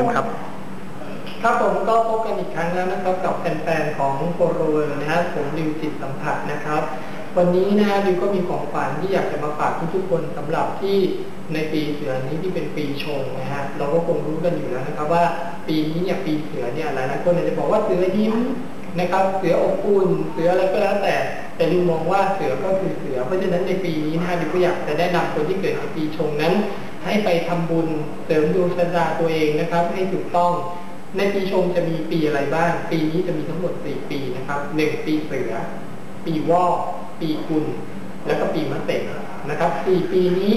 ชิญครับ ครับผมก็พบกันอีกครั้งแล้วนะครับกับแฟนๆของโคโรเวอร์นะฮะผมดิวจิตสัมผัสนะครับ วันนี้นะฮะดิวก็มีของขวัญที่อยากจะมาฝากทุกๆคนสำหรับที่ในปีเสือนี้ที่เป็นปีชงนะฮะเราก็คงรู้กันอยู่แล้วนะครับ ว่าปีนี้เนี่ยปีเสือเนี่ยหลายๆคนอาจจะบอกว่าเสือยิ้มนะครับ เสืออบอุ่นเสืออะไรก็แล้วแต่แต่ดิวมองว่าเสือก็คือเสือเพราะฉะนั้นในปีนี้นะฮะดิวก็อยากจะแนะนำคนที่เกิดในปีชงนั้น ให้ไปทำบุญเสริมดวงชะตาตัวเองนะครับ ให้ถูกต้องในปีชงจะมีปีอะไรบ้าง ปีนี้จะมีทั้งหมด4ปีนะครับหนึ่งปีเสือ ปีวอกปีกุลแล้วก็ปีมะเสงนะครับ4ปีนี้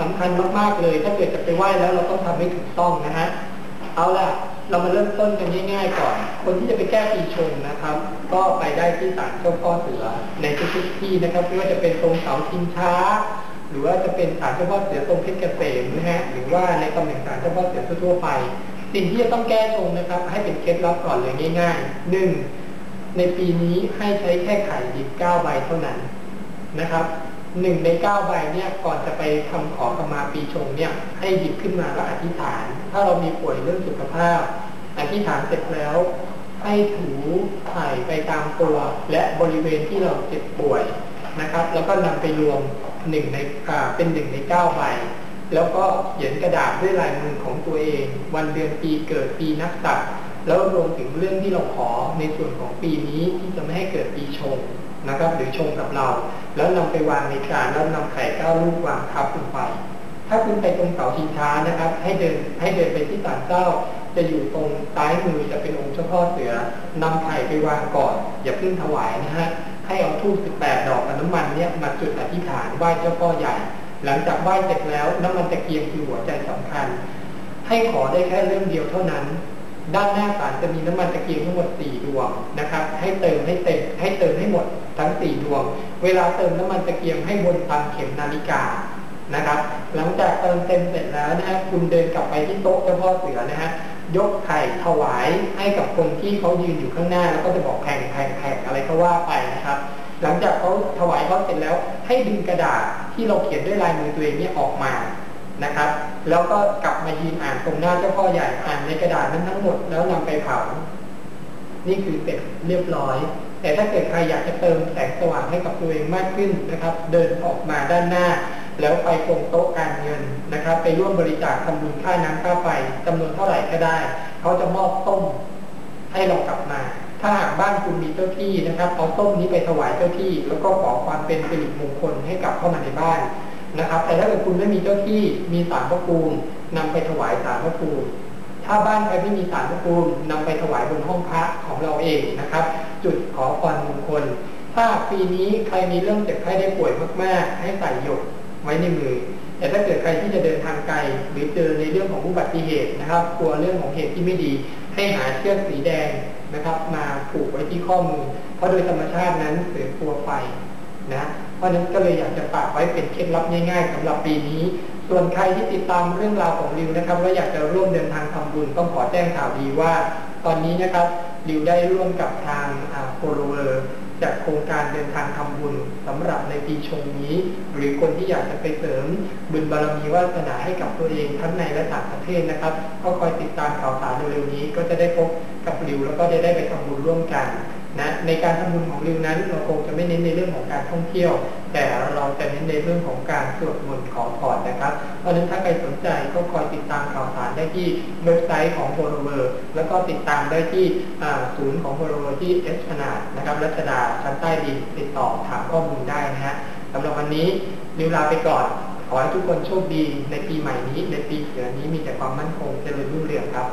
สำคัญมากๆเลย ถ้าเกิดจะไปไหว้แล้วเราต้องทำให้ถูกต้องนะฮะเอาล่ะเรามาเริ่มต้นกันง่าย ๆ ก่อน คนที่จะไปแก้ปีชงนะครับ ก็ไปได้ที่ศาลเจ้าพ่อเสือในทุกๆที่นะครับไม่ว่าจะเป็นตรงเสาชิงช้า หรือว่าจะเป็นศาลเจ้าพ่อเสือตรงเพชรเกษมนะฮะหรือว่าในตำแหน่งศาลเจ้าพ่อเสือทั่วไป สิ่งที่จะต้องแก้ชงนะครับ ให้เป็นเคล็ดลับก่อนเลยง่ายๆหนึ่งในปีนี้ให้ใช้แค่ไข่ดิบเก้าใบเท่านั้นนะครับหนึ่งในเก้าใบเนี่ยก่อนจะไปทำขอขมาปีชงเนี่ยให้หยิบขึ้นมาแล้วอธิษฐาน ถ้าเรามีป่วยเรื่องสุขภาพ อธิษฐานเสร็จแล้ว ให้ถูไข่ไปตามตัว และบริเวณที่เราเจ็บป่วย นะครับ แล้วก็นำไปรวมหนึ่งในเป็นหนึ่งในเก้าใบ แล้วก็เขียนกระดาษด้วยลายมือของตัวเอง วันเดือนปีเกิดปีนักษัตริย์แล้วรวมถึงเรื่องที่เราขอในส่วนของปีนี้ที่จะไม่ให้เกิดปีชงนะครับ หรือชงกับเรา แล้วนำไปวางในจานแล้วนำไข่เก้าลูกวางทับลงไป ถ้าคุณไปตรงเสาชิงช้านะครับ ให้เดินให้เดินไปที่ศาลเจ้า จะอยู่ตรงซ้ายมือจะเป็นองค์เจ้าพ่อเสือนำไข่ไปวางก่อน อย่าเพิ่งถวายนะฮะ ให้เอาทูบ18ดอกกับน้ำมันเนี่ยมาจุดอธิษฐานไหว้เจ้าพ่อใหญ่ หลังจากไหว้เสร็จแล้วน้ำมันตะเกียงคือหัวใจสำคัญ ให้ขอได้แค่เรื่องเดียวเท่านั้น ด้านหน้าศาลจะมีน้ำมันตะเกียงทั้งหมด4ดวงนะครับ ให้เติมให้เต็มให้เติมให้หมดทั้ง4ดวง เวลาเติมน้ำมันตะเกียงให้วนตามเข็มนาฬิกานะครับ หลังจากเติมเต็มเสร็จแล้วนะฮะคุณเดินกลับไปที่โต๊ะเจ้าพ่อเสือนะฮะ ยกไข่ถวายให้กับคนที่เขายืนอยู่ข้างหน้า แล้วก็จะบอกแข่งแข่งแข่งอะไรก็ว่าไปนะครับ หลังจากเขาถวายเขาเสร็จแล้ว ให้ดึงกระดาษที่เราเขียนด้วยลายมือตัวเองเนี่ยออกมานะครับ แล้วก็กลับมายืนอ่านตรงหน้าเจ้าพ่อใหญ่อ่านในกระดาษนั้นทั้งหมดแล้วนำไปเผานี่คือเสร็จเรียบร้อย แต่ถ้าเกิดใครอยากจะเติมแสงสว่างให้กับตัวเองมากขึ้นนะครับ เดินออกมาด้านหน้า แล้วไปตรงโต๊ะการเงินนะครับ ไปร่วมบริจาคทำบุญค่าน้ำค่าไฟจำนวนเท่าไหร่ก็ได้ เขาจะมอบต้มให้เรากลับมา ถ้าหากบ้านคุณมีเจ้าที่นะครับเอาต้มนี้ไปถวายเจ้าที่ แล้วก็ขอความเป็นสิริมงคลให้กลับเข้ามาในบ้านนะครับ แต่ถ้าเกิดคุณไม่มีเจ้าที่มีสารพระภูมินำไปถวายสารพระภูมิถ้าบ้านใครไม่มีสารพระภูมินำไปถวายบนห้องพระของเราเองนะครับ จุดขอพรมงคลถ้าปีนี้ใครมีเรื่องเจ็บไข้ได้ป่วยมากๆ ให้ใส่หยก ไว้ในมือ แต่ถ้าเกิดใครที่จะเดินทางไกล หรือเจอในเรื่องของอุบัติเหตุนะครับ กลัวเรื่องของเหตุที่ไม่ดี ให้หาเชือกสีแดงนะครับ มาผูกไว้ที่ข้อมือ เพราะโดยธรรมชาตินั้นเสือกลัวไฟนะเพราะนั้นก็เลยอยากจะฝากไว้เป็นเคล็ดลับง่ายๆสำหรับปีนี้ ส่วนใครที่ติดตามเรื่องราวของริวนะครับและอยากจะร่วมเดินทางทำบุญต้องขอแจ้งข่าวดีว่า ตอนนี้นะครับริวได้ร่วมกับทางโฟลเวอร์ จัดโครงการเดินทางทำบุญสำหรับในปีชงนี้ หรือคนที่อยากจะไปเสริมบุญบารมีวาสนาให้กับตัวเองทั้งในและต่างประเทศนะครับ ก็คอยติดตามข่าวสารเร็วๆนี้ ก็จะได้พบกับริวแล้วก็จะได้ไปทำบุญร่วมกัน นะในการทำบุญของริวนั้นเราคงจะไม่เน้นในเรื่องของการท่องเที่ยว แต่เราจะเน้นในเรื่องของการสวดมนต์ขอพรนะครับ เพราะฉะนั้นถ้าใครสนใจก็คอยติดตามข่าวสารได้ที่เว็บไซต์ของโ o ลเวอร์แล้วก็ติดตามได้ที่ศูนย์ของโ o ลเวอร์ที่เอสพนาดนะครับรัชดาชั้นใต้ดินติดต่อถามข้อมูลได้นะฮะสำหรับวันนี้ริวลาไปก่อนขอให้ทุกคนโชคดีในปีใหม่นี้ในปีเสือนี้มีแต่ความมั่นคงเจริญรุ่งเรืองครับ